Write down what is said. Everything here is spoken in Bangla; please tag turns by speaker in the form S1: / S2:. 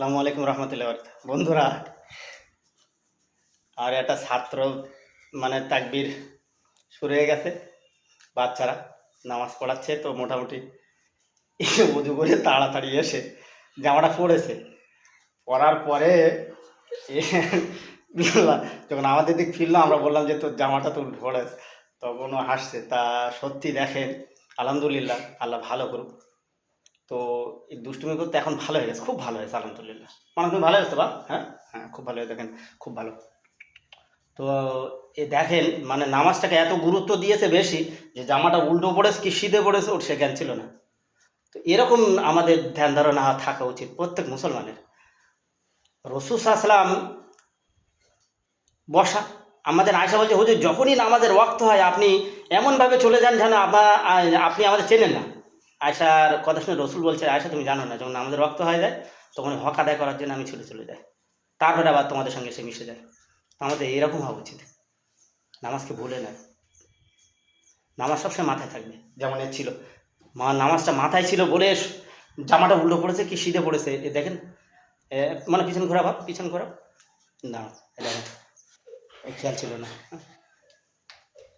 S1: আসসালামু আলাইকুম রহমতুল্লাহ বন্ধুরা, আর একটা ছাত্র মানে তাকবির শুরু হয়ে গেছে। বাচ্চারা নামাজ পড়াচ্ছে তো মোটামুটি উজু করে তাড়াতাড়ি এসে জামাটা পড়েছে। পরার পরে যখন আমাদের দিক ফিরলো, আমরা বললাম যে তোর জামাটা তো পড়েছে। তখনও হাসছে। তা সত্যি দেখেন, আলহামদুলিল্লাহ, আল্লাহ ভালো করুক। তো এই দুষ্টুমি করতে এখন ভালো হয়ে গেছে, খুব ভালো হয়েছে আলহামদুলিল্লাহ। মানে তুমি ভালো হয়েছে বা হ্যাঁ? হ্যাঁ খুব ভালো, দেখেন, খুব ভালো। তো এ দেখেন মানে নামাজটাকে এত গুরুত্ব দিয়েছে বেশি যে জামাটা উল্টো পড়েছে কি সিধে পড়েছে ওর সে জ্ঞান ছিল না। তো এরকম আমাদের ধ্যান ধারণা থাকা উচিত প্রত্যেক মুসলমানের। রসুস আসলাম বসা, আমাদের আয়সা বলছে, হুজুর, যখনই নামাজের ওয়াক্ত হয়, আপনি এমনভাবে চলে যান যেন আপনি আমাদের চেনেন না। আয়সার কথা শুনে রসুল বলছে আয়সা তুমি জানো না, যখন আমাদের রক্ত হয়ে যায়, তখন হক আদায় করার জন্য আমি ছুটে চলে যাই। তারপরে আবার তোমাদের সঙ্গে সে মিশে যায়। আমাদের এরকম হওয়া উচিত। নামাজকে ভুলে না। নামাজ সবসময় মাথায় থাকবে, যেমন এর ছিল। মা, নামাজটা মাথায় ছিল বলে জামাটা উল্টো পড়েছে কি সিধে পড়েছে, এ দেখেন। মানে পিছন ঘোরা ভাব, পিছন ঘোরা। না দেখেন খেয়াল ছিল না।